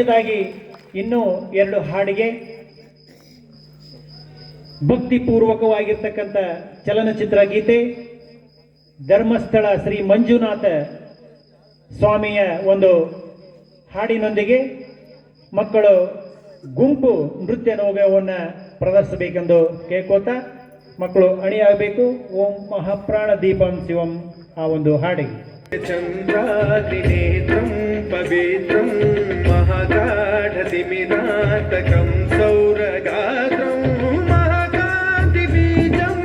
ಮುಖ್ಯದಾಗಿ ಇನ್ನೂ ಎರಡು ಹಾಡಿಗೆ ಭಕ್ತಿಪೂರ್ವಕವಾಗಿರ್ತಕ್ಕಂಥ ಚಲನಚಿತ್ರ ಗೀತೆ, ಧರ್ಮಸ್ಥಳ ಶ್ರೀ ಮಂಜುನಾಥ ಸ್ವಾಮಿಯ ಒಂದು ಹಾಡಿನೊಂದಿಗೆ ಮಕ್ಕಳು ಗುಂಪು ನೃತ್ಯ ನೌಗವನ್ನು ಪ್ರದರ್ಶಿಸಬೇಕೆಂದು ಕೇಳ್ಕೋತಾ ಮಕ್ಕಳು ಅಣಿಯಾಗಬೇಕು. ಓಂ ಮಹಾಪ್ರಾಣ ದೀಪಂ ಶಿವಂ, ಆ ಒಂದು ಹಾಡಿಗೆ. ಚಂದ್ರ ಪವಿತ್ರಂ పరిమిరాటకం సౌరగాత్రం మహాకాంతి బీజం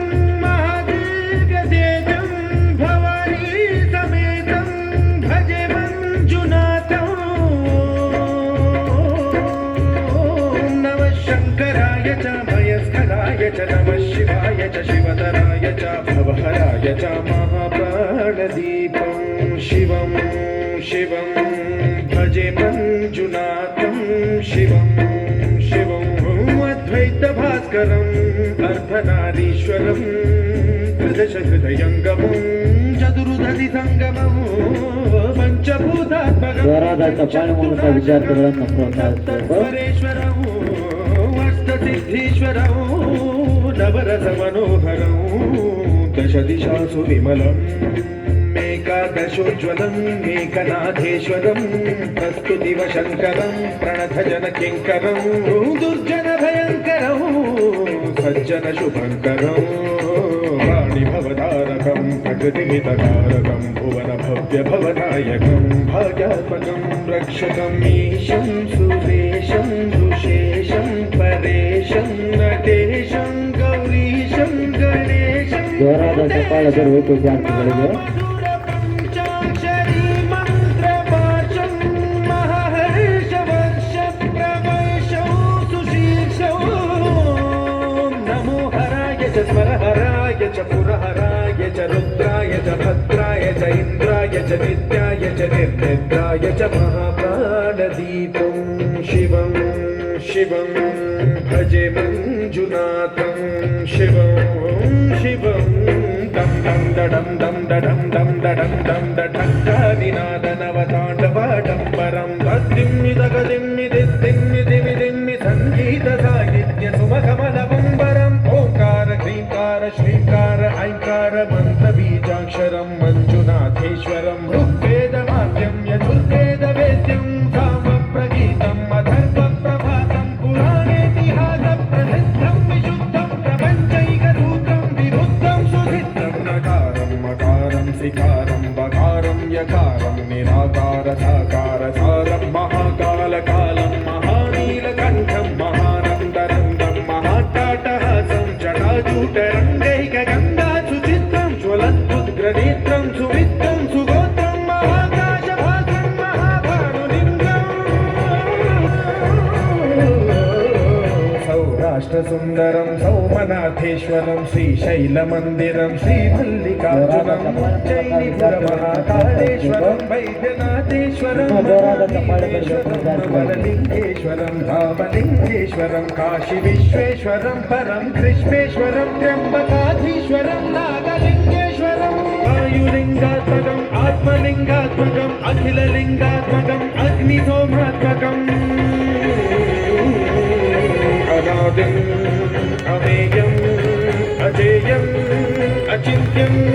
మహాదీర్ఘతేజం భవానీ సమేతం భజే మంజునాథం. నమ శంకరాయ చ మయస్థలాయ చ शिवं शिवं अद्वैतभास्करम् अर्धनारीश्वरं त्रिदशहृदयङ्गमं चतुर्दधि सङ्गमं पञ्चभूतात्मकं अष्टसिद्धीश्वरौ नवरसमनोहरौ दशदिशासु विमलम् हर्षोज्ज्वलं मेकनाथेश्वरम् अस्तु दिवशङ्करं प्रणथजन किङ्करं दुर्जनभयङ्करौ सज्जनशुभङ्करौ भवदारकं प्रकृतिहितकारकं भुवनभव्यभवनायकं भाग्यात्मकं रक्षकम् मीशं सुरेशं दुशेषं परेशं नटेशं गौरीशं गणेशं చ స్మరహరాయ చ పురహరాయ చ రుద్రాయ చ భద్రాయ చ ఇంద్రాయ చ నిత్యాయ చ నిర్నిద్రాయ చ మహాప్రాణదీపం శివం శివం భజే మంజునాథం శివం శివం దం దం దడం దం దడం దం దడం దం దడం నినాదనవ పరం భక్తిం నిదగదిం నిదిస్తిం మకారం శ్రీకారం బకారం యకారం నిరాకార సాకార సారం మహాకాల కాలం సౌరాష్ట్రసుందరం సౌమనాథేశ్వరం శ్రీశైలమందిరం శ్రీమల్లికార్జునం చైనిపురమహాకాళేశ్వరం వైద్యనాథేశ్వరం నవలింగేశ్వరం భావలింగేశ్వరం కాశీ విశ్వేశ్వరం పరం కృష్ణేశ్వరం త్ర్యంబకాధీశ్వరం నాగలింగేశ్వరం. వాయులింగాత్మకం ఆత్మలింగాత్మకం అఖిలలింగాత్మకం అగ్నిసోమాత్మకం अजयम् अचिन्त्यम्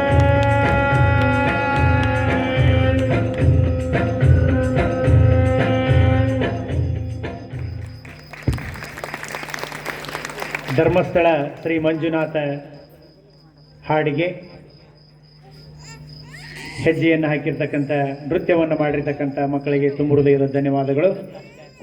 ಧರ್ಮಸ್ಥಳ ಶ್ರೀ ಮಂಜುನಾಥ ಹಾಡಿಗೆ ಹೆಜ್ಜೆಯನ್ನು ಹಾಕಿರ್ತಕ್ಕಂಥ ನೃತ್ಯವನ್ನು ಮಾಡಿರ್ತಕ್ಕಂಥ ಮಕ್ಕಳಿಗೆ ತುಂಬ ಹೃದಯದ ಧನ್ಯವಾದಗಳು.